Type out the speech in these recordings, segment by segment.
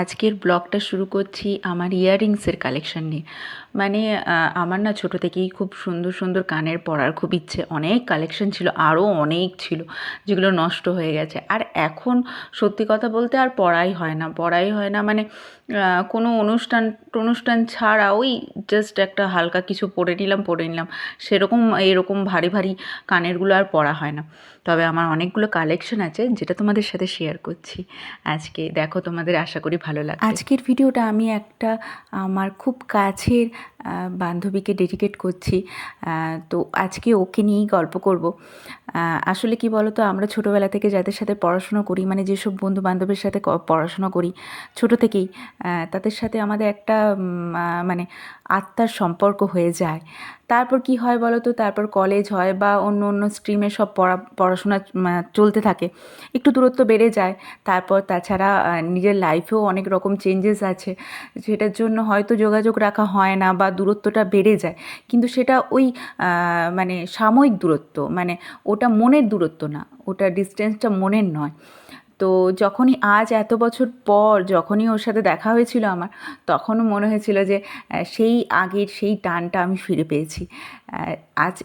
আজকের ব্লগটা শুরু করছি আমার ইয়াররিংসের কালেকশান নিয়ে। মানে আমার না ছোটো থেকেই খুব সুন্দর সুন্দর কানের পরার খুব ইচ্ছে। অনেক কালেকশন ছিল আরও অনেক ছিল, যেগুলো নষ্ট হয়ে গেছে। আর এখন সত্যি কথা বলতে আর পড়াই হয় না। পড়াই হয় না মানে কোনো অনুষ্ঠান অনুষ্ঠান ছাড়া ওই জাস্ট একটা হালকা কিছু পরে নিলাম পরে নিলাম। সেরকম, এরকম ভারী ভারী কানেরগুলো আর পরা হয় না। তবে আমার অনেকগুলো কালেকশন আছে যেটা তোমাদের সাথে শেয়ার করছি। আজকে দেখো তোমাদের আশা করি ভালো লাগে আজকের ভিডিওটা আমি একটা আমার খুব কাছের বান্ধবীকে ডেডিকেট করছি। তো আজকে ওকে নিয়েই গল্প করব। আসলে কি বলো তো আমরা ছোটোবেলা থেকে যাদের সাথে পড়াশোনা করি মানে যেসব বন্ধু বান্ধবের সাথে পড়াশোনা করি, ছোট থেকেই তাদের সাথে আমাদের একটা মানে আত্মার সম্পর্ক হয়ে যায়। তারপর কি হয় বলো তো তারপর কলেজ হয় বা অন্য অন্য স্ট্রিমে সব পড়া, পড়াশোনা চলতে থাকে, একটু দূরত্ব বেড়ে যায়। তারপর তাছাড়া নিজের লাইফেও অনেক রকম চেঞ্জেস আছে সেটার জন্য হয়তো যোগাযোগ রাখা হয় না বা দূরত্বটা বেড়ে যায়। কিন্তু সেটা ওই মানে সাময়িক দূরত্ব মানে ওটা মনের দূরত্ব না, ওটা ডিস্টেন্সটা মনের নয়। তো যখনই আজ এত বছর পর যখনই ওর সাথে দেখা হয়েছিল আমার, তখনও মনে হয়েছিল যে সেই আগের সেই টানটা আমি ফিরে পেয়েছি। আজ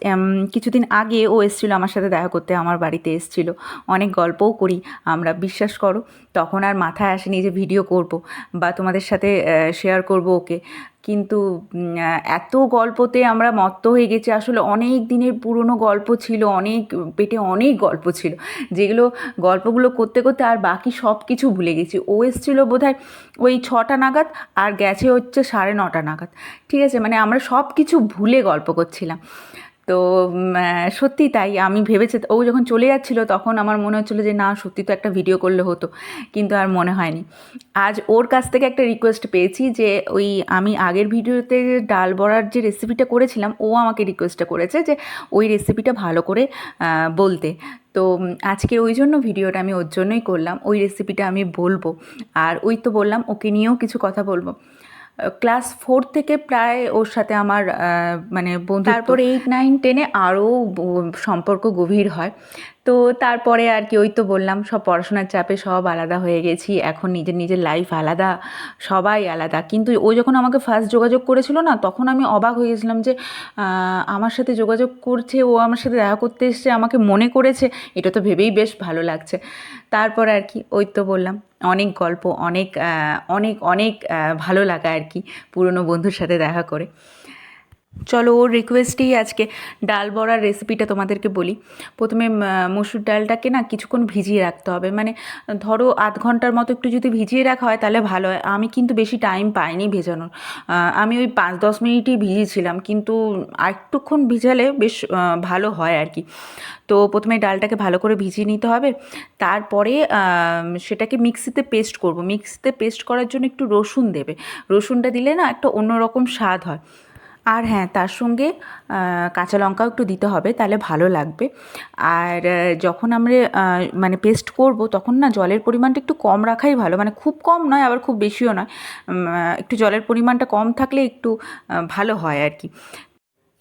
কিছুদিন আগে ও এসেছিল আমার সাথে দেখা করতে, আমার বাড়িতে এসেছিল। অনেক গল্পও করি, আমরা বিশ্বাস করো। তখন আর মাথায় আসেনি যে ভিডিও করব বা তোমাদের সাথে শেয়ার করব ওকে। কিন্তু এত গল্পতে আমরা মত্ত হয়ে গেছি। আসলে অনেক দিনের পুরনো গল্প ছিল, অনেক পেটে অনেক গল্প ছিল। যেগুলো, গল্পগুলো করতে করতে আর বাকি সব কিছু ভুলে গেছি। ও এসেছিল বোধহয় ওই ছটা নাগাদ, আর গেছে হচ্ছে সাড়ে নটা নাগাদ। ঠিক আছে? মানে আমরা সব কিছু ভুলে গল্প করছিলাম। তো সত্যি তাই। আমি ভেবেছি, ও যখন চলে যাচ্ছিল তখন আমার মনে হচ্ছিল যে, না, সত্যি তো একটা ভিডিও করলে হতো, কিন্তু আর মনে হয়নি। আজ ওর কাছ থেকে একটা রিকোয়েস্ট পেয়েছি যে, ওই আমি আগের ভিডিওতে ডাল বড়ার যে রেসিপিটা করেছিলাম, ও আমাকে রিকোয়েস্টটা করেছে যে, ওই রেসিপিটা ভালো করে বলতে। তো আজকে ওই জন্য ভিডিওটা আমি ওর জন্যই করলাম, ওই রেসিপিটা আমি বলব। আর ওই তো বললাম, ওকে নিয়েও কিছু কথা বলব। ক্লাস ফোর থেকে প্রায় ওর সাথে আমার মানে বন্ধু তারপর এইট নাইন টেনে আরও সম্পর্ক গভীর হয়। তো তারপরে আর কি ওই তো বললাম, সব পড়াশোনার চাপে সব আলাদা হয়ে গেছি। এখন নিজের নিজের লাইফ আলাদা, সবাই আলাদা। কিন্তু ও যখন আমাকে ফার্স্ট যোগাযোগ করেছিল না, তখন আমি অবাক হয়ে গেছিলাম যে আমার সাথে যোগাযোগ করছে, ও আমার সাথে দেখা করতে এসছে, আমাকে মনে করেছে। এটা তো ভেবেই বেশ ভালো লাগছে। তারপর আর কি, ওই তো বললাম। অনেক গল্প অনেক অনেক অনেক ভালো লাগা আর কি পুরনো বন্ধুর সাথে দেখা করে। চলো ওর রিকোয়েস্টেই আজকে ডাল বড়ার রেসিপিটা তোমাদেরকে বলি। প্রথমে মসুর ডালটাকে না কিছুক্ষণ ভিজিয়ে রাখতে হবে। মানে ধরো আধ ঘণ্টার মতো একটু যদি ভিজিয়ে রাখা হয় তাহলে ভালো হয়। আমি কিন্তু বেশি টাইম পাইনি ভেজানোর। আমি ওই পাঁচ দশ মিনিটই ভিজিয়েছিলাম, কিন্তু আরেকটুক্ষণ ভিজালে বেশ ভালো হয় আর কি। তো প্রথমে ডালটাকে ভালো করে ভিজিয়ে নিতে হবে। তারপরে সেটাকে মিক্সিতে পেস্ট করব। মিক্সিতে পেস্ট করার জন্য একটু রসুন দেবে। রসুনটা দিলে না একটা অন্যরকম স্বাদ হয়। আর হ্যাঁ তার সঙ্গে কাঁচা লঙ্কাও একটু দিতে হবে, তাহলে ভালো লাগবে। আর যখন আমরা মানে পেস্ট করব, তখন না জলের পরিমাণটা একটু কম রাখাই ভালো। মানে খুব কম নয়, আবার খুব বেশিও নয়। একটু জলের পরিমাণটা কম থাকলে একটু ভালো হয় আর কি।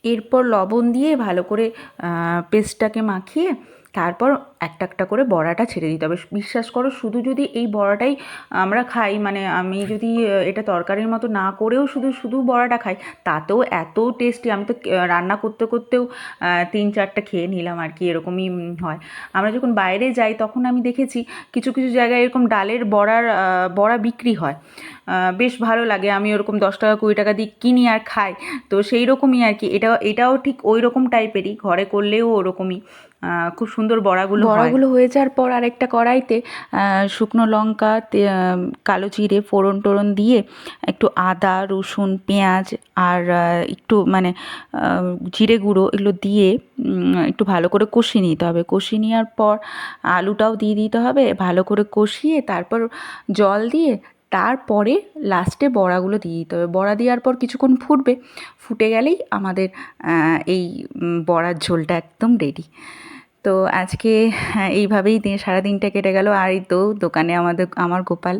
এরপর লবণ দিয়ে ভালো করে পেস্টটাকে মাখিয়ে তারপর একটা একটা করে বড়াটা ছেড়ে দিতে হবে। বিশ্বাস করো, শুধু যদি এই বড়াটাই আমরা খাই মানে আমি যদি এটা তরকারির মতো না করেও শুধু শুধু বড়াটা খাই, তাতেও এত টেস্টি আমি তো রান্না করতে করতেও তিন চারটা খেয়ে নিলাম আর কি, এরকমই হয়। আমরা যখন বাইরে যাই, তখন আমি দেখেছি কিছু কিছু জায়গায় এরকম ডালের বড়ার বড়া বিক্রি হয়। বেশ ভালো লাগে, আমি ওরকম দশ টাকা, কুড়ি টাকা দিয়ে কিনি আর খাই। তো সেই রকমই আর কি, এটা, এটাও ঠিক ওই রকম টাইপেরই ঘরে করলেও ওরকমই। খুব সুন্দর বড়াগুলো বড়াগুলো হয়ে যাওয়ার পর আরেকটা কড়াইতে শুকনো লঙ্কা কালো জিরে ফোড়ন টোড়ন দিয়ে একটু আদা, রসুন, পেঁয়াজ আর একটু মানে জিরে গুঁড়ো এগুলো দিয়ে একটু ভালো করে কষিয়ে নিতে হবে। কষিয়ে নেওয়ার পর আলুটাও দিয়ে দিতে হবে, ভালো করে কষিয়ে তারপর জল দিয়ে তারপরে লাস্টে বড়াগুলো দিয়ে দিতে হবে। বড়া দেওয়ার পর কিছুক্ষণ ফুটবে, ফুটে গেলেই আমাদের এই বড়ার ঝোলটা একদম রেডি তো আজকে হ্যাঁ, এইভাবেই দিন সারাদিনটা কেটে গেল। আর এই তো দোকানে আমাদের আমার গোপাল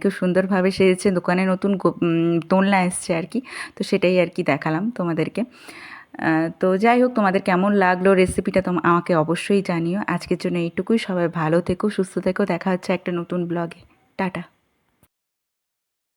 খুব সুন্দরভাবে সেজেছে। দোকানে নতুন দোলনা এসছে আর কি। তো সেটাই আর কি দেখালাম তোমাদেরকে। তো যাই হোক তোমাদের কেমন লাগল রেসিপিটা তোম আমাকে অবশ্যই জানিও। আজকের জন্য এইটুকুই। সবাই ভালো থেকো সুস্থ থেকো। দেখা হচ্ছে একটা নতুন ব্লগে টাটা।